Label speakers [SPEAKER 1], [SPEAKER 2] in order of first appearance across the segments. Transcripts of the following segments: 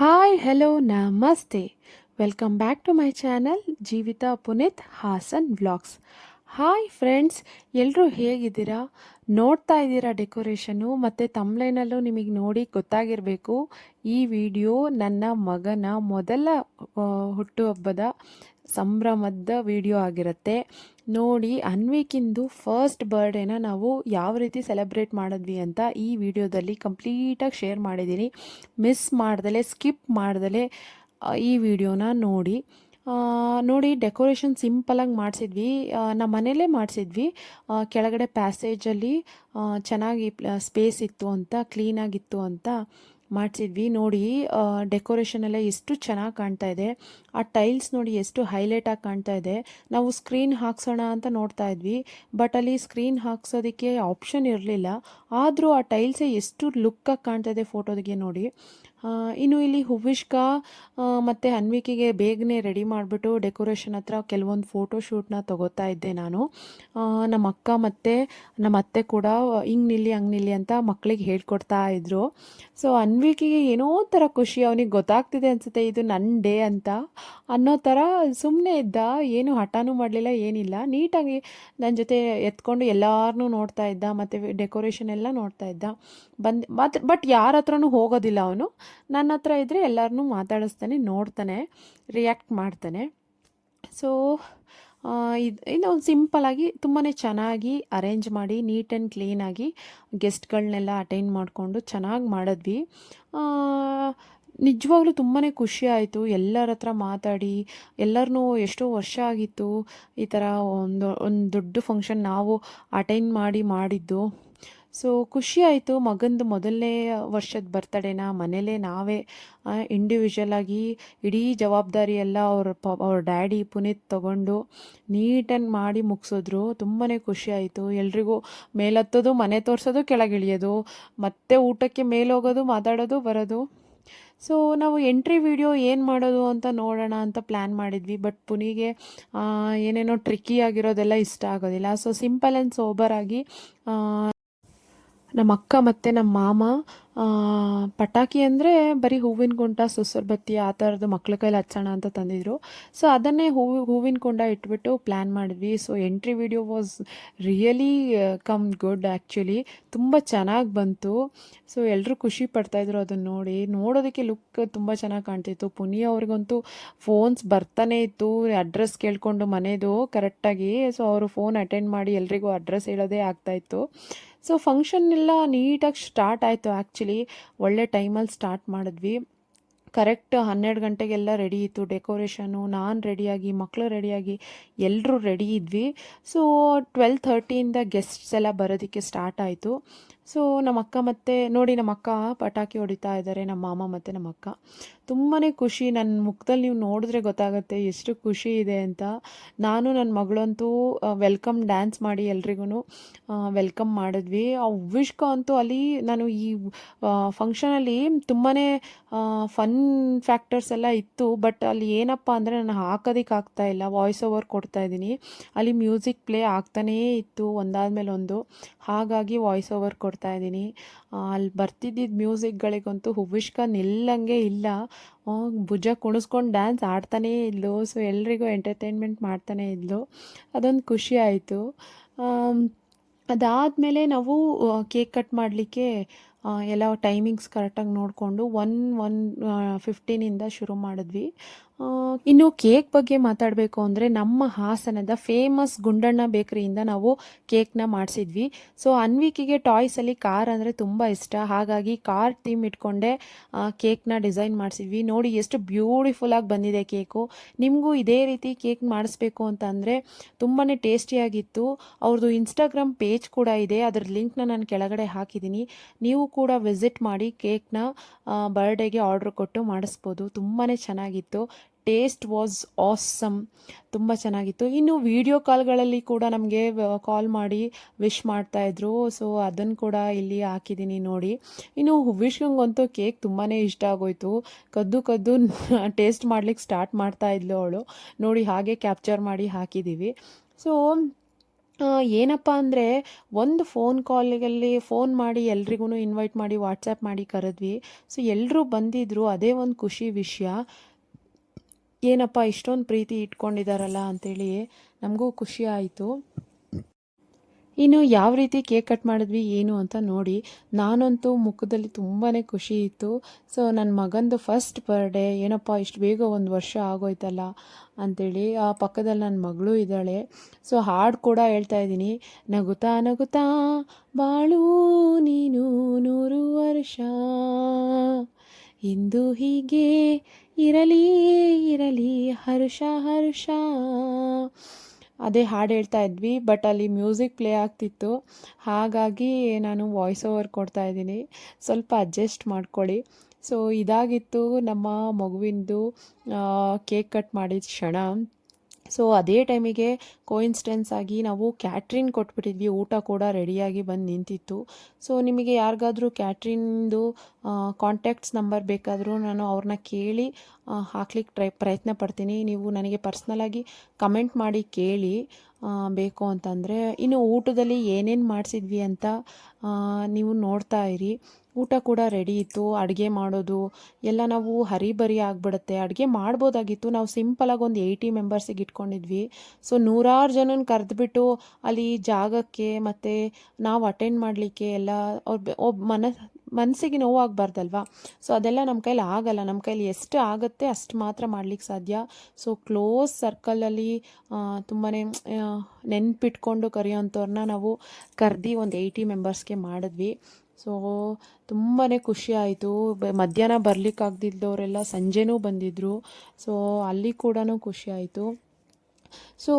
[SPEAKER 1] Hi hello namaste welcome back to my channel Jeevitha Puneeth Hassan vlogs hi friends ಎಲ್ಲರೂ ಹೇಗಿದ್ದೀರಾ? ನೋಡ್ತಾ ಇದ್ದೀರಾ decoration ಮತ್ತು ತಮ್ಲೈನಲ್ಲೂ ನಿಮಗೆ ನೋಡಿ ಗೊತ್ತಾಗಿರಬೇಕು. ಈ ವಿಡಿಯೋ ನನ್ನ ಮಗನ ಮೊದಲ ಹುಟ್ಟುಹಬ್ಬದ ಸಂಭ್ರಮದ ವಿಡಿಯೋ ಆಗಿರುತ್ತೆ. ನೋಡಿ ಅನ್ವಿಕಿಂದು ಫಸ್ಟ್ ಬರ್ಡೇನ ನಾವು ಯಾವ ರೀತಿ ಸೆಲೆಬ್ರೇಟ್ ಮಾಡಿದ್ವಿ ಅಂತ ಈ ವಿಡಿಯೋದಲ್ಲಿ ಕಂಪ್ಲೀಟಾಗಿ ಶೇರ್ ಮಾಡಿದ್ದೀನಿ. ಮಿಸ್ ಮಾಡ್ದಲೆ ಸ್ಕಿಪ್ ಮಾಡ್ದಲೆ ಈ ವಿಡಿಯೋನ ನೋಡಿ. ನೋಡಿ ಡೆಕೋರೇಷನ್ ಸಿಂಪಲಾಗಿ ಮಾಡಿಸಿದ್ವಿ. ನಮ್ಮ ಮನೇಲೇ ಮಾಡಿಸಿದ್ವಿ. ಕೆಳಗಡೆ ಪ್ಯಾಸೇಜಲ್ಲಿ ಚೆನ್ನಾಗಿ ಸ್ಪೇಸ್ ಇತ್ತು ಅಂತ ಕ್ಲೀನಾಗಿತ್ತು ಅಂತ. ಮಾಡಿಸಿದ್ವಿ ನೋಡಿ ಡೆಕೋರೇಷನ್ ಎಲ್ಲ ಎಷ್ಟು ಚೆನ್ನಾಗಿ ಕಾಣ್ತಾ ಇದೆ. ಆ ಟೈಲ್ಸ್ ನೋಡಿ ಎಷ್ಟು ಹೈಲೈಟಾಗಿ ಕಾಣ್ತಾ ಇದೆ. ನಾವು ಸ್ಕ್ರೀನ್ ಹಾಕ್ಸೋಣ ಅಂತ ನೋಡ್ತಾ ಇದ್ವಿ. ಬಟ್ ಅಲ್ಲಿ ಸ್ಕ್ರೀನ್ ಹಾಕ್ಸೋದಕ್ಕೆ ಆಪ್ಷನ್ ಇರಲಿಲ್ಲ. ಆದರೂ ಆ ಟೈಲ್ಸೇ ಎಷ್ಟು ಲುಕ್ಕಾಗಿ ಕಾಣ್ತಾ ಇದೆ ಫೋಟೋದಿಗೆ ನೋಡಿ. ಇನ್ನು ಇಲ್ಲಿ ಹೂವಿಷ್ಕಾ ಮತ್ತು ಅನ್ವಿಕಿಗೆ ಬೇಗನೆ ರೆಡಿ ಮಾಡಿಬಿಟ್ಟು ಡೆಕೋರೇಷನ್ ಹತ್ರ ಕೆಲವೊಂದು ಫೋಟೋ ಶೂಟ್ನ ತಗೋತಾ ಇದ್ದೆ ನಾನು. ನಮ್ಮ ಅಕ್ಕ ಮತ್ತು ನಮ್ಮ ಅತ್ತೆ ಕೂಡ ಹಿಂಗೆ ನಿಲ್ಲಿ, ಹಂಗೆ ನಿಲ್ಲಿ ಅಂತ ಮಕ್ಕಳಿಗೆ ಹೇಳ್ಕೊಡ್ತಾ ಇದ್ದರು ಸೊ ಅನ್ವಿಕಿಗೆ ಏನೋ ಥರ ಖುಷಿ, ಅವನಿಗೆ ಗೊತ್ತಾಗ್ತಿದೆ ಅನಿಸುತ್ತೆ, ಇದು ನನ್ನ ಡೇ ಅಂತ. ಅನ್ನೋ ಥರ ಸುಮ್ಮನೆ ಇದ್ದ, ಏನು ಹಠನೂ ಮಾಡಲಿಲ್ಲ, ಏನಿಲ್ಲ. ನೀಟಾಗಿ ನನ್ನ ಜೊತೆ ಎತ್ಕೊಂಡು ಎಲ್ಲಾರನ್ನು ನೋಡ್ತಾ ಇದ್ದ, ಮತ್ತು ಡೆಕೋರೇಷನ್ ಎಲ್ಲ ನೋಡ್ತಾ ಇದ್ದ. ಬಂದು ಮತ್ತು ಬಟ್ ಯಾರ ಹತ್ರನೂ ಹೋಗೋದಿಲ್ಲ ಅವನು. ನನ್ನ ಹತ್ರ ಇದ್ದರೆ ಎಲ್ಲರನ್ನೂ ಮಾತಾಡಿಸ್ತಾನೆ, ನೋಡ್ತಾನೆ ರಿಯಾಕ್ಟ್ ಮಾಡ್ತಾನೆ. ಸೊ ಇದು ಇದು ಸಿಂಪಲಾಗಿ ತುಂಬಾ ಚೆನ್ನಾಗಿ ಅರೇಂಜ್ ಮಾಡಿ ನೀಟ್ ಆ್ಯಂಡ್ ಕ್ಲೀನಾಗಿ ಗೆಸ್ಟ್ಗಳನ್ನೆಲ್ಲ ಅಟೆಂಡ್ ಮಾಡಿಕೊಂಡು ಚೆನ್ನಾಗಿ ಮಾಡಿದ್ವಿ. ನಿಜವಾಗ್ಲೂ ತುಂಬಾ ಖುಷಿ ಆಯಿತು. ಎಲ್ಲರ ಹತ್ರ ಮಾತಾಡಿ ಎಲ್ಲರನ್ನೂ ಎಷ್ಟೋ ವರ್ಷ ಆಗಿತ್ತು ಈ ಥರ ಒಂದು ಒಂದು ದೊಡ್ಡ ಫಂಕ್ಷನ್ ನಾವು ಅಟೆಂಡ್ ಮಾಡಿ ಮಾಡಿದ್ದು. ಸೊ ಖುಷಿ ಆಯಿತು ಮಗಂದು ಮೊದಲನೇ ವರ್ಷದ ಬರ್ತಡೇನ ಮನೇಲೇ ನಾವೇ ಇಂಡಿವಿಜುವಲ್ ಆಗಿ ಇಡೀ ಜವಾಬ್ದಾರಿ ಎಲ್ಲ ಅವ್ರ ಪ, ಅವ್ರ ಡ್ಯಾಡಿ ಪುನೀತ್ ತಗೊಂಡು ನೀಟಾಗಿ ಮಾಡಿ ಮುಗಿಸಿದ್ರು. ತುಂಬಾ ಖುಷಿ ಆಯಿತು ಎಲ್ರಿಗೂ ಮೇಲತ್ತೋದು, ಮನೆ ತೋರಿಸೋದು ಕೆಳಗಿಳಿಯೋದು ಮತ್ತೆ ಊಟಕ್ಕೆ ಮೇಲೆ ಹೋಗೋದು, ಮಾತಾಡೋದು, ಬರೋದು. ಸೊ ನಾವು ಎಂಟ್ರಿ ವಿಡಿಯೋ ಏನು ಮಾಡೋದು ಅಂತ ನೋಡೋಣ ಅಂತ ಪ್ಲ್ಯಾನ್ ಮಾಡಿದ್ವಿ. ಬಟ್ ಪುನಿಗೆ ಏನೇನೋ ಟ್ರಿಕ್ಕಿ ಆಗಿರೋದೆಲ್ಲ ಇಷ್ಟ ಆಗೋದಿಲ್ಲ. ಸೊ ಸಿಂಪಲ್ ಆ್ಯಂಡ್ ಸೋಬರಾಗಿ ನಮ್ಮ ಅಕ್ಕ ಮತ್ತು ನಮ್ಮ ಮಾಮ ಪಟಾಕಿ ಅಂದರೆ ಬರೀ ಹೂವಿನ ಕುಂಟ ಸುಸರ್ಬತ್ತಿ ಆ ಥರದ್ದು ಮಕ್ಳ ಕೈಲಿ ಹಚ್ಚೋಣ ಅಂತ ತಂದಿದ್ರು. ಸೊ ಅದನ್ನೇ ಹೂವು ಹೂವಿನ ಕುಂಡ ಇಟ್ಬಿಟ್ಟು ಪ್ಲ್ಯಾನ್ ಮಾಡಿದ್ವಿ. So entry video was really come good actually ತುಂಬ ಚೆನ್ನಾಗಿ ಬಂತು. ಸೊ ಎಲ್ಲರೂ ಖುಷಿ ಪಡ್ತಾಯಿದ್ರು ಅದನ್ನು ನೋಡಿ. ನೋಡೋದಕ್ಕೆ ಲುಕ್ ತುಂಬ ಚೆನ್ನಾಗಿ ಕಾಣ್ತಿತ್ತು. ಪುನಿ ಅವ್ರಿಗಂತೂ ಫೋನ್ಸ್ ಬರ್ತಾನೆ ಇತ್ತು. ಅಡ್ರೆಸ್ ಕೇಳಿಕೊಂಡು ಮನೆದು ಕರೆಕ್ಟಾಗಿ ಸೊ ಅವರು ಫೋನ್ ಅಟೆಂಡ್ ಮಾಡಿ ಎಲ್ರಿಗೂ ಅಡ್ರೆಸ್ ಹೇಳೋದೇ ಆಗ್ತಾಯಿತ್ತು ಸೊ ಫಂಕ್ಷನ್ ಎಲ್ಲ ನೀಟಾಗಿ ಸ್ಟಾರ್ಟ್ ಆಯಿತು. ಆ್ಯಕ್ಚುಲಿ ಒಳ್ಳೆ ಟೈಮಲ್ಲಿ ಸ್ಟಾರ್ಟ್ ಮಾಡಿದ್ವಿ. ಕರೆಕ್ಟ್ ಹನ್ನೆರಡು ಗಂಟೆಗೆಲ್ಲ ರೆಡಿ ಇತ್ತು. ಡೆಕೋರೇಷನು ನಾನು ರೆಡಿಯಾಗಿ ಮಕ್ಕಳು ರೆಡಿಯಾಗಿ ಎಲ್ಲರೂ ರೆಡಿ ಇದ್ವಿ. ಸೊ ಟ್ವೆಲ್ ಥರ್ಟಿಯಿಂದ ಗೆಸ್ಟ್ಸ್ ಎಲ್ಲ ಬರೋದಕ್ಕೆ ಸ್ಟಾರ್ಟ್ ಆಯಿತು. ಸೊ ನಮ್ಮ ಅಕ್ಕ ಮತ್ತು, ನೋಡಿ ನಮ್ಮ ಅಕ್ಕ ಪಟಾಕಿ ಹೊಡಿತಾ ಇದ್ದಾರೆ, ನಮ್ಮ ಮಾಮ ಮತ್ತು ನಮ್ಮ ಅಕ್ಕ ತುಂಬಾ ಖುಷಿ ನನ್ನ ಮುಖದಲ್ಲಿ ನೀವು ನೋಡಿದ್ರೆ ಗೊತ್ತಾಗುತ್ತೆ ಎಷ್ಟು ಖುಷಿ ಇದೆ ಅಂತ. ನಾನು ನನ್ನ ಮಗಳಂತೂ ವೆಲ್ಕಮ್ ಡ್ಯಾನ್ಸ್ ಮಾಡಿ ಎಲ್ರಿಗೂ ವೆಲ್ಕಮ್ ಮಾಡಿದ್ವಿ. ಆ ವಿಶ್ಕ ಅಂತೂ ಅಲ್ಲಿ ನಾನು ಈ ಫಂಕ್ಷನಲ್ಲಿ ತುಂಬಾ ಫನ್ ಫ್ಯಾಕ್ಟರ್ಸ್ ಎಲ್ಲ ಇತ್ತು. ಬಟ್ ಅಲ್ಲಿ ಏನಪ್ಪ ಅಂದರೆ ನಾನು ಹಾಕೋದಕ್ಕೆ ಆಗ್ತಾ ಇಲ್ಲ ವಾಯ್ಸ್ ಓವರ್ ಕೊಡ್ತಾ ಇದ್ದೀನಿ. ಅಲ್ಲಿ ಮ್ಯೂಸಿಕ್ ಪ್ಲೇ ಆಗ್ತಾನೇ ಇತ್ತು ಒಂದಾದ್ಮೇಲೆ ಒಂದು ಹಾಗಾಗಿ ವಾಯ್ಸ್ ಓವರ್ ಕೊಡ್ತಾ ಇದ್ದೀನಿ. ಅಲ್ಲಿ ಬರ್ತಿದ್ದಿದ್ದ ಮ್ಯೂಸಿಕ್ಗಳಿಗಂತೂ ಹುವಿಷ್ಕ ನಿಲ್ಲಂಗೆ ಇಲ್ಲ. ಭುಜ ಕುಣಿಸ್ಕೊಂಡು ಡ್ಯಾನ್ಸ್ ಆಡ್ತಾನೇ ಇದ್ಲು. ಸೊ ಎಲ್ರಿಗೂ ಎಂಟರ್ಟೈನ್ಮೆಂಟ್ ಮಾಡ್ತಾನೇ ಇದ್ಲು. ಅದೊಂದು ಖುಷಿ ಆಯಿತು. ಅದಾದಮೇಲೆ ನಾವು ಕೇಕ್ ಕಟ್ ಮಾಡಲಿಕ್ಕೆ ಎಲ್ಲ ಟೈಮಿಂಗ್ಸ್ ಕರೆಕ್ಟಾಗಿ ನೋಡಿಕೊಂಡು ಒನ್ ಒನ್ ಫಿಫ್ಟೀನಿಂದ ಶುರು ಮಾಡಿದ್ವಿ. ಇನ್ನು ಕೇಕ್ ಬಗ್ಗೆ ಮಾತಾಡಬೇಕು ಅಂದರೆ ನಮ್ಮ ಹಾಸನದ ಫೇಮಸ್ ಗುಂಡಣ್ಣ ಬೇಕರಿಯಿಂದ ನಾವು ಕೇಕ್ನ ಮಾಡಿಸಿದ್ವಿ. ಸೊ ಅನ್ವಿಕಿಗೆ ಟಾಯ್ಸಲ್ಲಿ ಕಾರ್ ಅಂದರೆ ತುಂಬ ಇಷ್ಟ. ಹಾಗಾಗಿ ಕಾರ್ ಥೀಮ್ ಇಟ್ಕೊಂಡೆ ಕೇಕ್ನ ಡಿಸೈನ್ ಮಾಡಿಸಿದ್ವಿ. ನೋಡಿ ಎಷ್ಟು ಬ್ಯೂಟಿಫುಲ್ಲಾಗಿ ಬಂದಿದೆ ಕೇಕು. ನಿಮಗೂ ಇದೇ ರೀತಿ ಕೇಕ್ ಮಾಡಿಸ್ಬೇಕು ಅಂತ ಅಂದರೆ ತುಂಬಾ ಟೇಸ್ಟಿಯಾಗಿತ್ತು ಅವ್ರದ್ದು ಇನ್ಸ್ಟಾಗ್ರಾಮ್ ಪೇಜ್ ಕೂಡ ಇದೆ. ಅದ್ರ ಲಿಂಕ್ನ ನಾನು ಕೆಳಗಡೆ ಹಾಕಿದ್ದೀನಿ ನೀವು ಕೂಡ ವಿಸಿಟ್ ಮಾಡಿ ಕೇಕ್ನ ಬರ್ಡೇಗೆ ಆರ್ಡ್ರ್ ಕೊಟ್ಟು ಮಾಡಿಸ್ಬೋದು. ತುಂಬಾ ಚೆನ್ನಾಗಿತ್ತು. ಟೇಸ್ಟ್ ವಾಸ್ ಆಸಮ್ ತುಂಬ ಚೆನ್ನಾಗಿತ್ತು. ಇನ್ನು ವಿಡಿಯೋ ಕಾಲ್ಗಳಲ್ಲಿ ಕೂಡ ನಮಗೆ ಕಾಲ್ ಮಾಡಿ ವಿಶ್ ಮಾಡ್ತಾಯಿದ್ರು ಸೊ ಅದನ್ನು ಕೂಡ ಇಲ್ಲಿ ಹಾಕಿದ್ದೀನಿ ನೋಡಿ. ಇನ್ನು ವಿಶ್ಗಂಗಂತೂ ಕೇಕ್ ತುಂಬಾ ಇಷ್ಟ ಆಗೋಯ್ತು. ಕದ್ದು ಕದ್ದು ಟೇಸ್ಟ್ ಮಾಡ್ಲಿಕ್ಕೆ ಸ್ಟಾರ್ಟ್ ಮಾಡ್ತಾ ಇದ್ಲು ಅವಳು. ನೋಡಿ ಹಾಗೆ ಕ್ಯಾಪ್ಚರ್ ಮಾಡಿ ಹಾಕಿದ್ದೀವಿ ಸೊ ಏನಪ್ಪ ಅಂದರೆ ಒಂದು ಫೋನ್ ಕಾಲಿಗಲ್ಲಿ ಫೋನ್ ಮಾಡಿ ಎಲ್ರಿಗೂ ಇನ್ವೈಟ್ ಮಾಡಿ ವಾಟ್ಸಪ್ ಮಾಡಿ ಕರೆದ್ವಿ. ಸೊ ಎಲ್ಲರೂ ಬಂದಿದ್ದರು ಅದೇ ಒಂದು ಖುಷಿ ವಿಷಯ. ಏನಪ್ಪ ಇಷ್ಟೊಂದು ಪ್ರೀತಿ ಇಟ್ಕೊಂಡಿದ್ದಾರಲ್ಲ ಅಂತೇಳಿ ನಮಗೂ ಖುಷಿ ಆಯಿತು. ಇನ್ನು ಯಾವ ರೀತಿ ಕೇಕ್ ಕಟ್ ಮಾಡಿದ್ವಿ, ಏನು ಅಂತ ನೋಡಿ, ನಾನಂತೂ ಮುಖದಲ್ಲಿ ತುಂಬಾ ಖುಷಿ ಇತ್ತು. ಸೊ ನನ್ನ ಮಗಂದು ಫಸ್ಟ್ ಬರ್ಡೇ ಏನಪ್ಪ ಇಷ್ಟು ಬೇಗ ಒಂದು ವರ್ಷ ಆಗೋಯ್ತಲ್ಲ ಅಂಥೇಳಿ ಆ ಪಕ್ಕದಲ್ಲಿ ನನ್ನ ಮಗಳು ಇದ್ದಾಳೆ. ಸೊ ಹಾಡು ಕೂಡ ಹೇಳ್ತಾ ಇದ್ದೀನಿ. ನಗುತ್ತಾ ನಗುತ್ತಾ ಬಾಳು ನೀನು ನೂರು ವರ್ಷ. ಇಂದು ಹೀಗೆ ಇರಲಿ ಇರಲಿ, ಹರ್ಷ ಹರ್ಷ. ಅದೇ ಹಾಡು ಹೇಳ್ತಾ ಇದ್ವಿ ಬಟ್ ಅಲ್ಲಿ ಮ್ಯೂಸಿಕ್ ಪ್ಲೇ ಆಗ್ತಿತ್ತು. ಹಾಗಾಗಿ ನಾನು ವಾಯ್ಸ್ ಓವರ್ ಕೊಡ್ತಾ ಇದ್ದೀನಿ. ಸ್ವಲ್ಪ ಅಡ್ಜಸ್ಟ್ ಮಾಡ್ಕೊಳ್ಳಿ. ಸೊ ಇದಾಗಿತ್ತು ನಮ್ಮ ಮಗುವಿಂದು ಕೇಕ್ ಕಟ್ ಮಾಡಿದ ಕ್ಷಣ. ಸೊ ಅದೇ ಟೈಮಿಗೆ ಕೋಇನ್ಸಿಡೆನ್ಸ್ ಆಗಿ ನಾವು ಕ್ಯಾಟ್ರಿನ್ ಕೊಟ್ಬಿಟ್ಟಿದ್ವಿ. ಊಟ ಕೂಡ ರೆಡಿಯಾಗಿ ಬಂದು ನಿಂತಿತ್ತು. ಸೊ ನಿಮಗೆ ಯಾರಿಗಾದರೂ ಕ್ಯಾಟ್ರಿನ್ದು ಕಾಂಟ್ಯಾಕ್ಟ್ಸ್ ನಂಬರ್ ಬೇಕಾದರೂ ನಾನು ಅವ್ರನ್ನ ಕೇಳಿ ಹಾಕ್ಲಿಕ್ಕೆ ಟ್ರೈ, ಪ್ರಯತ್ನ ಪಡ್ತೀನಿ. ನೀವು ನನಗೆ ಪರ್ಸ್ನಲಾಗಿ ಕಮೆಂಟ್ ಮಾಡಿ ಕೇಳಿ ಬೇಕು ಅಂತಂದರೆ, ಇನ್ನು ಊಟದಲ್ಲಿ ಏನೇನು ಮಾಡಿಸಿದ್ವಿ ಅಂತ ನೀವು ನೋಡ್ತಾ ಇರಿ. ಊಟ ಕೂಡ ರೆಡಿ ಇತ್ತು, ಅಡುಗೆ ಮಾಡೋದು, ಎಲ್ಲ ನಾವು ಹರಿಬರಿ ಆಗಿಬಿಡುತ್ತೆ. ಅಡುಗೆ ಮಾಡ್ಬೋದಾಗಿತ್ತು. ನಾವು ಸಿಂಪಲಾಗಿ ಒಂದು ಏಯ್ಟಿ ಮೆಂಬರ್ಸಿಗೆ ಇಟ್ಕೊಂಡಿದ್ವಿ. ಸೊ ನೂರಾರು ಜನನ ಕರೆದ್ಬಿಟ್ಟು ಅಲ್ಲಿ ಜಾಗಕ್ಕೆ ಮತ್ತು ನಾವು ಅಟೆಂಡ್ ಮಾಡಲಿಕ್ಕೆ ಎಲ್ಲ ಅವ್ರು ಒಬ್ಬ ಮನ ಮನಸ್ಸಿಗೆ ನೋವಾಗಬಾರ್ದಲ್ವಾ? ಸೊ ಅದೆಲ್ಲ ನಮ್ಮ ಕೈಲಿ ಆಗಲ್ಲ. ನಮ್ಮ ಕೈಲಿ ಎಷ್ಟು ಆಗುತ್ತೆ ಅಷ್ಟು ಮಾತ್ರ ಮಾಡ್ಲಿಕ್ಕೆ ಸಾಧ್ಯ. ಸೊ ಕ್ಲೋಸ್ ಸರ್ಕಲಲ್ಲಿ ತುಂಬಾ ನೆನ್ಪಿಟ್ಕೊಂಡು ಕರೆಯೋಂಥವ್ರನ್ನ ನಾವು ಕರೆದು ಒಂದು ಏಯ್ಟಿ ಮೆಂಬರ್ಸ್ಗೆ ಮಾಡಿದ್ವಿ. ಸೊ ತುಂಬಾ ಖುಷಿ ಆಯಿತು. ಮಧ್ಯಾಹ್ನ ಬರ್ಲಿಕ್ಕಾಗ್ದಿದ್ದವರೆಲ್ಲ ಸಂಜೆನೂ ಬಂದಿದ್ದರು ಸೊ ಅಲ್ಲಿ ಕೂಡ ಖುಷಿ ಆಯಿತು. ಸೊ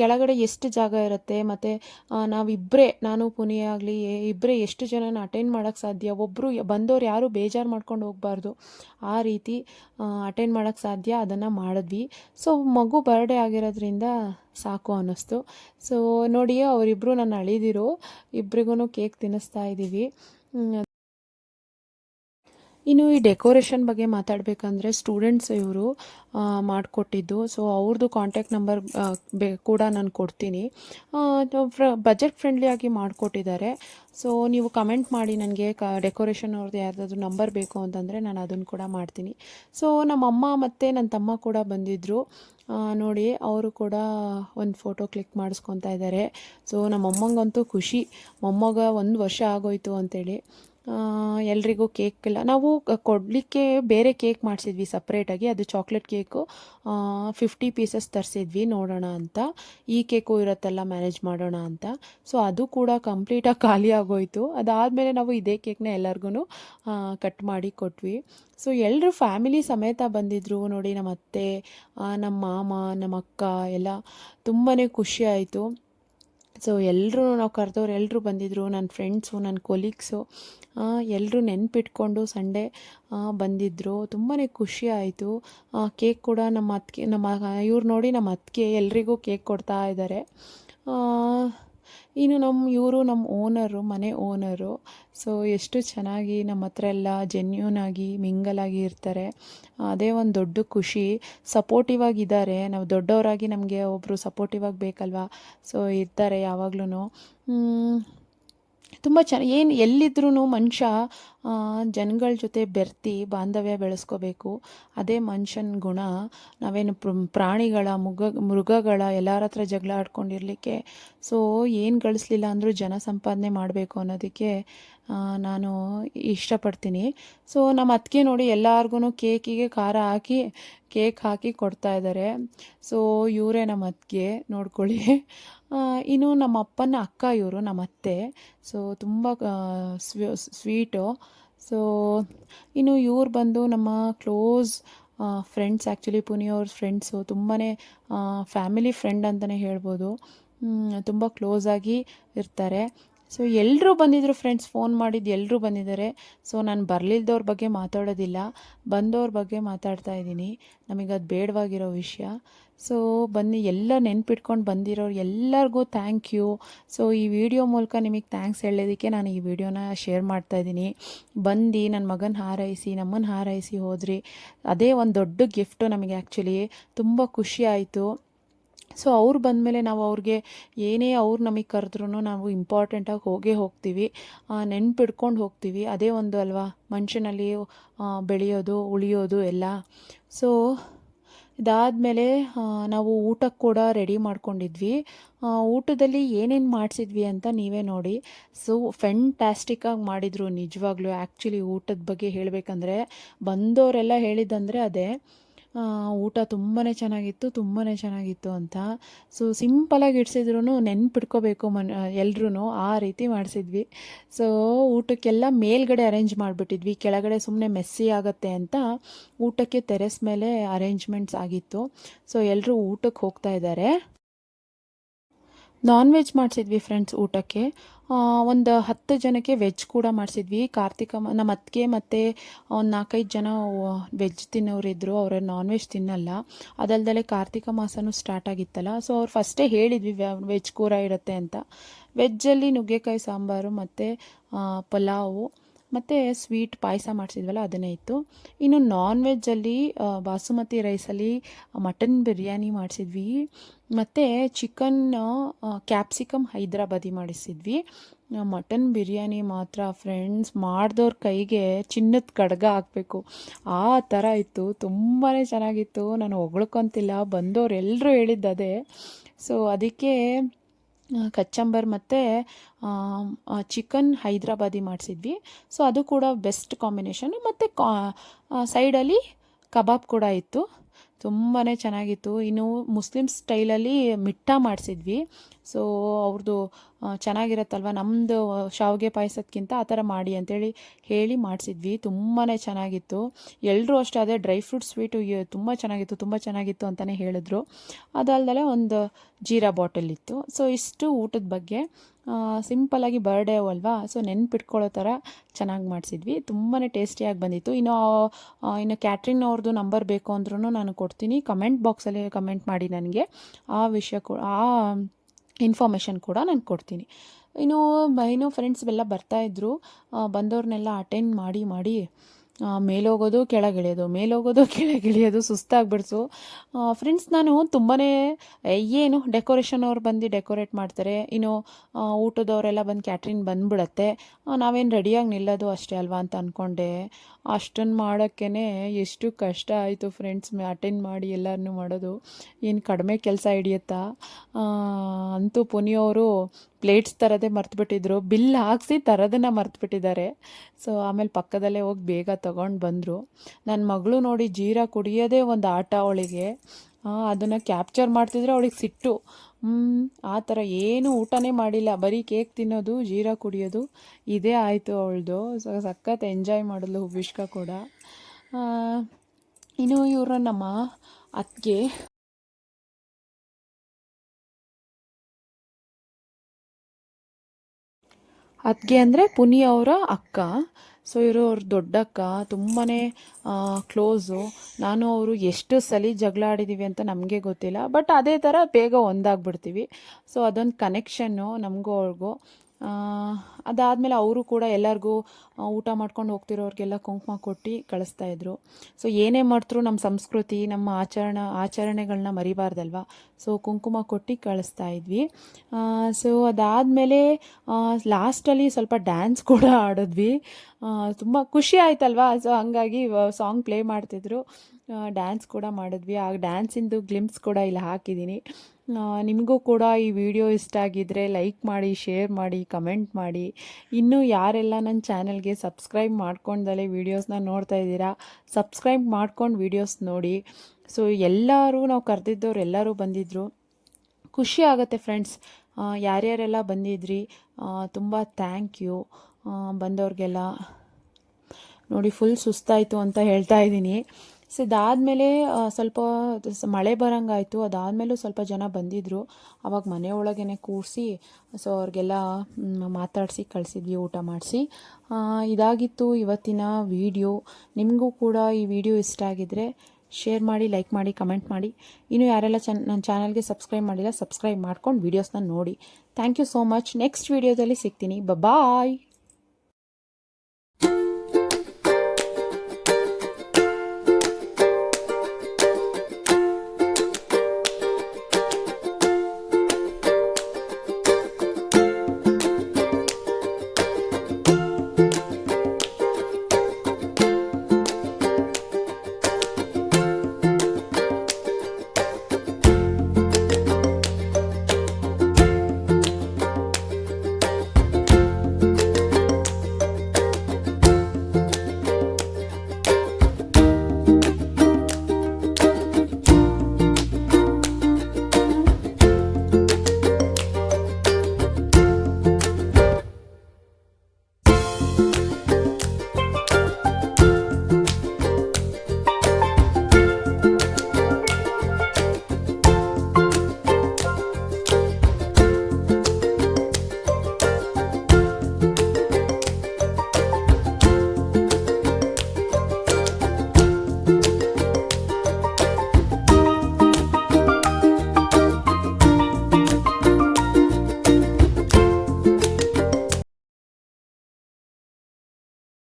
[SPEAKER 1] ಕೆಳಗಡೆ ಎಷ್ಟು ಜಾಗ ಇರುತ್ತೆ, ಮತ್ತು ನಾವಿಬ್ಬರೇ ನಾನು, ಪುನಿ ಆಗಲಿ ಇಬ್ಬರೇ ಎಷ್ಟು ಜನನ ಅಟೆಂಡ್ ಮಾಡೋಕ್ಕೆ ಸಾಧ್ಯ? ಒಬ್ಬರು ಬಂದವ್ರು ಯಾರೂ ಬೇಜಾರು ಮಾಡ್ಕೊಂಡು ಹೋಗಬಾರ್ದು. ಆ ರೀತಿ ಅಟೆಂಡ್ ಮಾಡೋಕ್ಕೆ ಸಾಧ್ಯ, ಅದನ್ನು ಮಾಡಿದ್ವಿ. ಸೊ ಮಗು ಬರ್ಡೇ ಆಗಿರೋದ್ರಿಂದ ಸಾಕು ಅನ್ನಿಸ್ತು. ಸೊ ನೋಡಿ ಅವರಿಬ್ಬರು ನಾನು ಅಳಿದಿರು. ಇಬ್ರಿಗೂ ಕೇಕ್ ತಿನ್ನಿಸ್ತಾ ಇದ್ದೀವಿ. ಇನ್ನು ಈ ಡೆಕೋರೇಷನ್ ಬಗ್ಗೆ ಮಾತಾಡಬೇಕಂದ್ರೆ ಸ್ಟೂಡೆಂಟ್ಸ್ ಇವರು ಮಾಡಿಕೊಟ್ಟಿದ್ದು. ಸೊ ಅವ್ರದ್ದು ಕಾಂಟ್ಯಾಕ್ಟ್ ನಂಬರ್ ಬೇ, ಕೂಡ ನಾನು ಕೊಡ್ತೀನಿ. ಬಜೆಟ್ ಫ್ರೆಂಡ್ಲಿಯಾಗಿ ಮಾಡಿಕೊಟ್ಟಿದ್ದಾರೆ. ಸೊ ನೀವು ಕಮೆಂಟ್ ಮಾಡಿ ನನಗೆ ಕ ಡೆಕೋರೇಷನ್ ಅವ್ರದ್ದು ಯಾರ್ದಾದ್ರು ನಂಬರ್ ಬೇಕು ಅಂತಂದರೆ ನಾನು ಅದನ್ನು ಕೂಡ ಮಾಡ್ತೀನಿ. ಸೊ ನಮ್ಮಮ್ಮ ಮತ್ತು ನನ್ನ ತಮ್ಮ ಕೂಡ ಬಂದಿದ್ದರು ನೋಡಿ, ಅವರು ಕೂಡ ಒಂದು ಫೋಟೋ ಕ್ಲಿಕ್ ಮಾಡಿಸ್ಕೊತಾ ಇದ್ದಾರೆ. ಸೊ ನಮ್ಮಮ್ಮಂಗಂತೂ ಖುಷಿ. ಮೊಮ್ಮಗ ಒಂದು ವರ್ಷ ಆಗೋಯ್ತು ಅಂತೇಳಿ. ಎಲ್ರಿಗೂ ಕೇಕ್ ಎಲ್ಲ ನಾವು ಕೊಡಲಿಕ್ಕೆ ಬೇರೆ ಕೇಕ್ ಮಾಡಿಸಿದ್ವಿ ಸಪ್ರೇಟಾಗಿ ಅದು ಚಾಕ್ಲೇಟ್ ಕೇಕು ಫಿಫ್ಟಿ ಪೀಸಸ್ ತರಿಸಿದ್ವಿ. ನೋಡೋಣ ಅಂತ. ಈ ಕೇಕು ಇರುತ್ತಲ್ಲ ಮ್ಯಾನೇಜ್ ಮಾಡೋಣ ಅಂತ. ಸೊ ಅದು ಕೂಡ ಕಂಪ್ಲೀಟಾಗಿ ಖಾಲಿ ಆಗೋಯ್ತು. ಅದಾದಮೇಲೆ ನಾವು ಇದೇ ಕೇಕ್ನ ಎಲ್ಲರಿಗೂ ಕಟ್ ಮಾಡಿ ಕೊಟ್ವಿ. ಸೊ ಎಲ್ಲರೂ ಫ್ಯಾಮಿಲಿ ಸಮೇತ ಬಂದಿದ್ದರು ನೋಡಿ ನಮ್ಮ ಅತ್ತೆ ನಮ್ಮ ಮಾಮ ನಮ್ಮ ಅಕ್ಕ ಎಲ್ಲ ತುಂಬಾ ಖುಷಿ ಆಯಿತು. ಸೊ ಎಲ್ಲರೂ ನಾವು ಕರೆದವ್ರು ಎಲ್ಲರೂ ಬಂದಿದ್ದರು ನನ್ನ ಫ್ರೆಂಡ್ಸು ನನ್ನ ಕೊಲೀಗ್ಸು ಎಲ್ಲರೂ ನೆನಪಿಟ್ಕೊಂಡು ಸಂಡೇ ಬಂದಿದ್ದರು ತುಂಬಾ ಖುಷಿ ಆಯಿತು. ಕೇಕ್ ಕೂಡ ನಮ್ಮ ಅತ್ತಿಗೆ ನಮ್ಮ, ಇವ್ರು ನೋಡಿ ನಮ್ಮ ಅತ್ತಿಗೆ ಎಲ್ರಿಗೂ ಕೇಕ್ ಕೊಡ್ತಾ ಇದ್ದಾರೆ ಇನ್ನು ನಮ್ಮ ಇವರು ನಮ್ಮ ಓನರು ಮನೆ ಓನರು ಸೊ ಎಷ್ಟು ಚೆನ್ನಾಗಿ ನಮ್ಮ ಹತ್ರ ಎಲ್ಲ ಜೆನ್ಯೂನ್ ಆಗಿ ಮಿಂಗಲ್ ಆಗಿ ಇರ್ತಾರೆ. ಅದೇ ಒಂದು ದೊಡ್ಡ ಖುಷಿ. ಸಪೋರ್ಟಿವ್ ಆಗಿದ್ದಾರೆ ನಾವು ದೊಡ್ಡವರಾಗಿ ನಮಗೆ ಒಬ್ಬರು ಸಪೋರ್ಟಿವ್ ಆಗಿ ಬೇಕಲ್ವಾ? ಸೊ ಇರ್ತಾರೆ ಯಾವಾಗ್ಲೂ ತುಂಬ ಚೆನ್ನ ಏನು ಎಲ್ಲಿದ್ರೂ ಮನುಷ್ಯ ಜನಗಳ ಜೊತೆ ಬೆರ್ತಿ ಬಾಂಧವ್ಯ ಬೆಳೆಸ್ಕೋಬೇಕು. ಅದೇ ಮನುಷ್ಯನ ಗುಣ. ನಾವೇನು ಪ್ರ- ಪ್ರಾಣಿಗಳ, ಮುಗ, ಮೃಗಗಳ ಎಲ್ಲರ ಹತ್ರ ಜಗಳ ಆಡ್ಕೊಂಡಿರಲಿಕ್ಕೆ, ಸೊ ಏನು ಗಳಿಸ್ಲಿಲ್ಲ ಅಂದರೂ ಜನ ಸಂಪಾದನೆ ಮಾಡಬೇಕು ಅನ್ನೋದಕ್ಕೆ ನಾನು ಇಷ್ಟಪಡ್ತೀನಿ. ಸೊ ನಮ್ಮ ಅತ್ತಿಗೆ ನೋಡಿ ಎಲ್ಲರಿಗೂ ಕೇಕಿಗೆ ಖಾರ ಹಾಕಿ, ಕೇಕ್ ಹಾಕಿ ಕೊಡ್ತಾ ಇದ್ದಾರೆ ಸೊ ಇವರೇ ನಮ್ಮ ಅತ್ತಿಗೆ, ನೋಡ್ಕೊಳ್ಳಿ. ಇನ್ನು ನಮ್ಮ ಅಪ್ಪನ ಅಕ್ಕ ಇವರು ನಮ್ಮ ಅತ್ತೆ ಸೊ ತುಂಬ ಸ್ವೀಟು. ಸೊ ಇನ್ನು ಇವ್ರು ಬಂದು ನಮ್ಮ ಕ್ಲೋಸ್ ಫ್ರೆಂಡ್ಸ್ ಆ್ಯಕ್ಚುಲಿ ಪುನಿಯವ್ರ ಫ್ರೆಂಡ್ಸು ತುಂಬಾ ಫ್ಯಾಮಿಲಿ ಫ್ರೆಂಡ್ ಅಂತಲೇ ಹೇಳ್ಬೋದು. ತುಂಬ ಕ್ಲೋಸಾಗಿ ಇರ್ತಾರೆ. ಸೊ ಎಲ್ಲರೂ ಬಂದಿದ್ದರು ಫ್ರೆಂಡ್ಸ್ ಫೋನ್ ಮಾಡಿದ್ದು ಎಲ್ಲರೂ ಬಂದಿದ್ದಾರೆ. ಸೊ ನಾನು ಬರಲಿಲ್ದವ್ರ ಬಗ್ಗೆ ಮಾತಾಡೋದಿಲ್ಲ. ಬಂದವ್ರ ಬಗ್ಗೆ ಮಾತಾಡ್ತಾ ಇದ್ದೀನಿ. ನಮಗೆ ಅದು ಬೇಡವಾಗಿರೋ ವಿಷಯ. ಸೊ ಬನ್ನಿ, ಎಲ್ಲ ನೆನ್ಪಿಟ್ಕೊಂಡು ಬಂದಿರೋರು ಎಲ್ಲರಿಗೂ ಥ್ಯಾಂಕ್ ಯು ಸೊ ಈ ವಿಡಿಯೋ ಮೂಲಕ ನಿಮಗೆ ಥ್ಯಾಂಕ್ಸ್ ಹೇಳೋದಕ್ಕೆ ನಾನು ಈ ವಿಡಿಯೋನ ಶೇರ್ ಮಾಡ್ತಾ ಇದ್ದೀನಿ. ಬಂದು ನನ್ನ ಮಗನ ಹಾರೈಸಿ ನಮ್ಮನ್ನು ಹಾರೈಸಿ ಹೋದ್ರಿ. ಅದೇ ಒಂದು ದೊಡ್ಡ ಗಿಫ್ಟು ನಮಗೆ ಆ್ಯಕ್ಚುಲಿ ತುಂಬ ಖುಷಿ ಆಯಿತು. ಸೊ ಅವ್ರು ಬಂದಮೇಲೆ ನಾವು ಅವ್ರಿಗೆ ಏನೇ ಅವ್ರು ನಮಗೆ ಕರೆದ್ರೂ ನಾವು ಇಂಪಾರ್ಟೆಂಟಾಗಿ ಹೋಗೇ ಹೋಗ್ತೀವಿ. ನೆನ್ಪಿಡ್ಕೊಂಡು ಹೋಗ್ತೀವಿ. ಅದೇ ಒಂದು ಅಲ್ವಾ? ಮನುಷ್ಯನಲ್ಲಿ ಬೆಳೆಯೋದು, ಉಳಿಯೋದು ಎಲ್ಲ. ಸೊ ಇದಾದಮೇಲೆ ನಾವು ಊಟಕ್ಕೆ ಕೂಡ ರೆಡಿ ಮಾಡ್ಕೊಂಡಿದ್ವಿ. ಊಟದಲ್ಲಿ ಏನೇನು ಮಾಡಿಸಿದ್ವಿ ಅಂತ ನೀವೇ ನೋಡಿ. ಸೊ ಫೆಂಟ್ಯಾಸ್ಟಿಕ್ಕಾಗಿ ಮಾಡಿದರು. ನಿಜವಾಗ್ಲೂ ಆ್ಯಕ್ಚುಲಿ ಊಟದ ಬಗ್ಗೆ ಹೇಳಬೇಕಂದ್ರೆ ಬಂದವರೆಲ್ಲ ಹೇಳಿದ್ದಂದರೆ ಅದೇ. ಊಟ ತುಂಬಾ ಚೆನ್ನಾಗಿತ್ತು ತುಂಬಾ ಚೆನ್ನಾಗಿತ್ತು ಅಂತ. ಸೊ ಸಿಂಪಲಾಗಿ ಇಡ್ಸಿದ್ರು ನೆನ್ಪಿಟ್ಕೋಬೇಕು ಮನ್ ಎಲ್ರೂ ಆ ರೀತಿ ಮಾಡಿಸಿದ್ವಿ. ಸೊ ಊಟಕ್ಕೆಲ್ಲ ಮೇಲ್ಗಡೆ ಅರೇಂಜ್ ಮಾಡಿಬಿಟ್ಟಿದ್ವಿ. ಕೆಳಗಡೆ ಸುಮ್ಮನೆ ಮೆಸ್ಸಿ ಆಗುತ್ತೆ ಅಂತ ಊಟಕ್ಕೆ ತೆರೆಸ್ ಮೇಲೆ ಅರೇಂಜ್ಮೆಂಟ್ಸ್ ಆಗಿತ್ತು. ಸೊ ಎಲ್ಲರೂ ಊಟಕ್ಕೆ ಹೋಗ್ತಾ ಇದ್ದಾರೆ ನಾನ್ ವೆಜ್ ಮಾಡಿಸಿದ್ವಿ ಫ್ರೆಂಡ್ಸ್ ಊಟಕ್ಕೆ. ಒಂದು ಹತ್ತು ಜನಕ್ಕೆ ವೆಜ್ ಕೂಡ ಮಾಡಿಸಿದ್ವಿ. ಕಾರ್ತಿಕ ನಮ್ಮ ಅತ್ತಿಗೆ ಮತ್ತು ಒಂದು ನಾಲ್ಕೈದು ಜನ ವೆಜ್ ತಿನ್ನೋರಿದ್ದರು ಅವರು ನಾನ್ ವೆಜ್ ತಿನ್ನಲ್ಲ. ಅದಲ್ದಲೆ ಕಾರ್ತಿಕ ಮಾಸನೂ ಸ್ಟಾರ್ಟ್ ಆಗಿತ್ತಲ್ಲ. ಸೊ ಅವ್ರು ಫಸ್ಟೇ ಹೇಳಿದ್ವಿ ವೆಜ್ ಕೂರ ಇರುತ್ತೆ ಅಂತ. ವೆಜ್ಜಲ್ಲಿ ನುಗ್ಗೆಕಾಯಿ, ಸಾಂಬಾರು ಮತ್ತು ಪಲಾವು. ಮತ್ತು ಸ್ವೀಟ್ ಪಾಯಸ ಮಾಡಿಸಿದ್ವಲ್ಲ, ಅದನ್ನೇ ಇತ್ತು. ಇನ್ನು ನಾನ್ ವೆಜ್ಜಲ್ಲಿ ಬಾಸುಮತಿ ರೈಸಲ್ಲಿ ಮಟನ್ ಬಿರಿಯಾನಿ ಮಾಡಿಸಿದ್ವಿ. ಮತ್ತು ಚಿಕನ್ ಕ್ಯಾಪ್ಸಿಕಮ್ ಹೈದ್ರಾಬಾದಿ ಮಾಡಿಸಿದ್ವಿ. ಮಟನ್ ಬಿರಿಯಾನಿ ಮಾತ್ರ ಫ್ರೆಂಡ್ಸ್ ಮಾಡಿದವ್ರ ಕೈಗೆ ಚಿನ್ನದ ಕಡ್ಗ ಹಾಕಬೇಕು. ಆ ಥರ ಇತ್ತು. ತುಂಬಾ ಚೆನ್ನಾಗಿತ್ತು. ನಾನು ಹೊಗಳ್ಕೊತಿಲ್ಲ. ಬಂದವ್ರು ಎಲ್ಲರೂ ಹೇಳಿದ್ದು ಅದೇ ಸೊ ಅದಕ್ಕೆ ಕಚ್ಚಂಬರ್ ಮತ್ತು ಚಿಕನ್ ಹೈದ್ರಾಬಾದಿ ಮಾಡಿಸಿದ್ವಿ. ಸೊ ಅದು ಕೂಡ ಬೆಸ್ಟ್ ಕಾಂಬಿನೇಷನು ಮತ್ತು ಕಾ ಸೈಡಲ್ಲಿ ಕಬಾಬ್ ಕೂಡ ಇತ್ತು. ತುಂಬಾ ಚೆನ್ನಾಗಿತ್ತು. ಇನ್ನು ಮುಸ್ಲಿಮ್ ಸ್ಟೈಲಲ್ಲಿ ಮಿಠಾ ಮಾಡಿಸಿದ್ವಿ. ಸೊ ಅವ್ರದ್ದು ಚೆನ್ನಾಗಿರತ್ತಲ್ವ? ನಮ್ಮದು ಶಾವಿಗೆ ಪಾಯಸಕ್ಕಿಂತ ಆ ಥರ ಮಾಡಿ ಅಂತೇಳಿ ಹೇಳಿ ಮಾಡಿಸಿದ್ವಿ. ತುಂಬಾ ಚೆನ್ನಾಗಿತ್ತು. ಎಲ್ಲರೂ ಅಷ್ಟೇ ಅದೇ ಡ್ರೈ ಫ್ರೂಟ್ ಸ್ವೀಟು ತುಂಬ ಚೆನ್ನಾಗಿತ್ತು ತುಂಬ ಚೆನ್ನಾಗಿತ್ತು ಅಂತಲೇ ಹೇಳಿದ್ರು. ಅದಲ್ದಲೆ ಒಂದು ಜೀರಾ ಬಾಟಲ್ ಇತ್ತು. ಸೊ ಇಷ್ಟು ಊಟದ ಬಗ್ಗೆ ಸಿಂಪಲಾಗಿ ಬರ್ಡೇ ಅಲ್ವಾ ಸೊ ನೆನ್ಪಿಟ್ಕೊಳ್ಳೋ ಥರ ಚೆನ್ನಾಗಿ ಮಾಡಿಸಿದ್ವಿ. ತುಂಬಾ ಟೇಸ್ಟಿಯಾಗಿ ಬಂದಿತ್ತು. ಇನ್ನು ಇನ್ನು ಕ್ಯಾಟ್ರಿನ್ ಅವ್ರದ್ದು ನಂಬರ್ ಬೇಕು ಅಂದ್ರೂ ನಾನು ಕೊಡ್ತೀನಿ ಕಮೆಂಟ್ ಬಾಕ್ಸಲ್ಲಿ ಕಮೆಂಟ್ ಮಾಡಿ ನನಗೆ. ಆ ವಿಷಯ ಕೂಡ ಆ ಇನ್ಫಾರ್ಮೇಷನ್ ಕೂಡ ನಾನು ಕೊಡ್ತೀನಿ. ಇನ್ನು, ಇನ್ನೂ ಫ್ರೆಂಡ್ಸ್ ಎಲ್ಲ ಬರ್ತಾಯಿದ್ರು ಬಂದವ್ರನ್ನೆಲ್ಲ ಅಟೆಂಡ್ ಮಾಡಿ ಮಾಡಿ. ಮೇಲೋಗೋದು, ಕೆಳಗಿಳಿಯೋದು. ಮೇಲೋಗೋದು, ಕೆಳಗಿಳಿಯೋದು ಸುಸ್ತಾಗ್ಬಿಡ್ತು. ಫ್ರೆಂಡ್ಸ್ ನಾನು ತುಂಬಾ ಏನು ಡೆಕೋರೇಷನ್ ಅವ್ರು ಬಂದು ಡೆಕೋರೇಟ್ ಮಾಡ್ತಾರೆ. ಇನ್ನು ಊಟದವರೆಲ್ಲ ಬಂದು ಕ್ಯಾಟ್ರಿನ್ ಬಂದ್ಬಿಡತ್ತೆ. ನಾವೇನು ರೆಡಿಯಾಗಿ ನಿಲ್ಲೋದು ಅಷ್ಟೇ ಅಲ್ವಾ ಅಂತ ಅಂದ್ಕೊಂಡೆ ಅಷ್ಟನ್ನು ಮಾಡೋಕ್ಕೇ ಎಷ್ಟು ಕಷ್ಟ ಆಯಿತು ಫ್ರೆಂಡ್ಸ್ ಅಟೆಂಡ್ ಮಾಡಿ ಎಲ್ಲರನ್ನೂ ಮಾಡೋದು. ಏನು ಕಡಿಮೆ ಕೆಲಸ ಹಿಡಿಯುತ್ತಾ? ಅಂತೂ ಪುನಿಯವರು ಪ್ಲೇಟ್ಸ್ ತರದೇ ಮರ್ತುಬಿಟ್ಟಿದ್ರು. ಬಿಲ್ ಹಾಕ್ಸಿ ತರೋದನ್ನು ಮರ್ತುಬಿಟ್ಟಿದ್ದಾರೆ. ಸೊ ಆಮೇಲೆ ಪಕ್ಕದಲ್ಲೇ ಹೋಗಿ ಬೇಗ ತೊಗೊಂಡು ಬಂದರು. ನನ್ನ ಮಗಳು ನೋಡಿ ಜೀರಾ ಕುಡಿಯೋದೇ ಒಂದು ಆಟ ಅವಳಿಗೆ. ಅದನ್ನು ಕ್ಯಾಪ್ಚರ್ ಮಾಡ್ತಿದ್ರೆ ಅವಳಿಗೆ ಸಿಟ್ಟು. ಆ ಥರ ಏನೂ ಊಟನೇ ಮಾಡಿಲ್ಲ. ಬರೀ ಕೇಕ್ ತಿನ್ನೋದು, ಜೀರಾ ಕುಡಿಯೋದು, ಇದೇ ಆಯಿತು ಅವಳದು. ಸೊ, ಸಖತ್ ಎಂಜಾಯ್ ಮಾಡಿದ್ಲು ಹುಬ್ಬಿಷ್ಕ ಕೂಡ. ಇನ್ನು ಇವರು ನಮ್ಮ ಅತ್ತಿಗೆ ಅತ್ತಿಗೆ ಅಂದರೆ ಪುನಿ ಅವರ ಅಕ್ಕ. ಸೊ ಇವರು ಅವ್ರ ದೊಡ್ಡಕ್ಕ ತುಂಬಾ ಕ್ಲೋಸು ನಾನು ಅವರು ಎಷ್ಟು ಸಲ ಜಗಳ ಆಡಿದ್ದೀವಿ ಅಂತ ನಮಗೆ ಗೊತ್ತಿಲ್ಲ. ಬಟ್ ಅದೇ ಥರ ಬೇಗ ಒಂದಾಗ್ಬಿಡ್ತೀವಿ. ಸೊ ಅದೊಂದು ಕನೆಕ್ಷನ್ನು ನಮಗೂ ಅವ್ರಿಗೂ ಅದಾದಮೇಲೆ ಅವರು ಕೂಡ ಎಲ್ಲರಿಗೂ ಊಟ ಮಾಡ್ಕೊಂಡು ಹೋಗ್ತಿರೋರಿಗೆಲ್ಲ ಕುಂಕುಮ ಕೊಟ್ಟು ಕಳಿಸ್ತಾ ಇದ್ರು. ಸೊ ಏನೇ ಮಾಡ್ತರೂ ನಮ್ಮ ಸಂಸ್ಕೃತಿ, ನಮ್ಮ ಆಚರಣ ಆಚರಣೆಗಳನ್ನ ಮರಿಬಾರ್ದಲ್ವಾ? ಸೊ ಕುಂಕುಮ ಕೊಟ್ಟು ಕಳಿಸ್ತಾ ಇದ್ವಿ. ಸೊ ಅದಾದಮೇಲೆ ಲಾಸ್ಟಲ್ಲಿ ಸ್ವಲ್ಪ ಡ್ಯಾನ್ಸ್ ಕೂಡ ಆಡಿದ್ವಿ. ತುಂಬ ಖುಷಿ ಆಯ್ತಲ್ವಾ? ಸೊ ಹಂಗಾಗಿ ಸಾಂಗ್ ಪ್ಲೇ ಮಾಡ್ತಿದ್ರು. ಡ್ಯಾನ್ಸ್ ಕೂಡ ಮಾಡಿದ್ವಿ. ಆ, ಡ್ಯಾನ್ಸಿಂದು ಗ್ಲಿಮ್ಸ್ ಕೂಡ ಇಲ್ಲಿ ಹಾಕಿದ್ದೀನಿ. ನಿಮಗೂ ಕೂಡ ಈ ವಿಡಿಯೋ ಇಷ್ಟ ಆಗಿದ್ದರೆ ಲೈಕ್ ಮಾಡಿ, ಶೇರ್ ಮಾಡಿ, ಕಮೆಂಟ್ ಮಾಡಿ. ಇನ್ನೂ ಯಾರೆಲ್ಲ ನನ್ನ ಚಾನಲ್ಗೆ ಸಬ್ಸ್ಕ್ರೈಬ್ ಮಾಡ್ಕೊಂಡಲೇ ವೀಡಿಯೋಸ್ನ ನೋಡ್ತಾ ಇದ್ದೀರಾ, ಸಬ್ಸ್ಕ್ರೈಬ್ ಮಾಡ್ಕೊಂಡು ವೀಡಿಯೋಸ್ ನೋಡಿ. ಸೊ, ಎಲ್ಲರೂ ನಾವು ಕರೆದಿದ್ದವ್ರು ಎಲ್ಲರೂ ಬಂದಿದ್ದರು ಖುಷಿ ಆಗುತ್ತೆ ಫ್ರೆಂಡ್ಸ್. ಯಾರ್ಯಾರೆಲ್ಲ ಬಂದಿದ್ರಿ ತುಂಬ ಥ್ಯಾಂಕ್ ಯು ಬಂದವ್ರಿಗೆಲ್ಲ. ನೋಡಿ, ಫುಲ್ ಸುಸ್ತಾಯಿತು ಅಂತ ಹೇಳ್ತಾ ಇದ್ದೀನಿ. ಸೊ ಇದಾದಮೇಲೆ ಸ್ವಲ್ಪ ಮಳೆ ಬರೋಂಗಾಯಿತು. ಅದಾದಮೇಲೂ ಸ್ವಲ್ಪ ಜನ ಬಂದಿದ್ದರು ಅವಾಗ ಮನೆ ಒಳಗೇ ಕೂರಿಸಿ, ಸೊ, ಅವ್ರಿಗೆಲ್ಲ ಮಾತಾಡಿಸಿ, ಕಳಿಸಿದ್ವಿ, ಊಟ ಮಾಡಿಸಿ. ಇದಾಗಿತ್ತು ಇವತ್ತಿನ ವಿಡಿಯೋ. ನಿಮಗೂ ಕೂಡ ಈ ವಿಡಿಯೋ ಇಷ್ಟ ಆಗಿದ್ದರೆ ಶೇರ್ ಮಾಡಿ, ಲೈಕ್ ಮಾಡಿ, ಕಮೆಂಟ್ ಮಾಡಿ. ಇನ್ನು ಯಾರೆಲ್ಲ ಚನ್, ನನ್ನ ಚಾನಲ್ಗೆ ಸಬ್ಸ್ಕ್ರೈಬ್ ಮಾಡಿಲ್ಲ, ಸಬ್ಸ್ಕ್ರೈಬ್ ಮಾಡ್ಕೊಂಡು ವೀಡಿಯೋಸ್ನ ನೋಡಿ. Thank you so much. Next ವೀಡಿಯೋದಲ್ಲಿ ಸಿಗ್ತೀನಿ. ಬಾಯ್!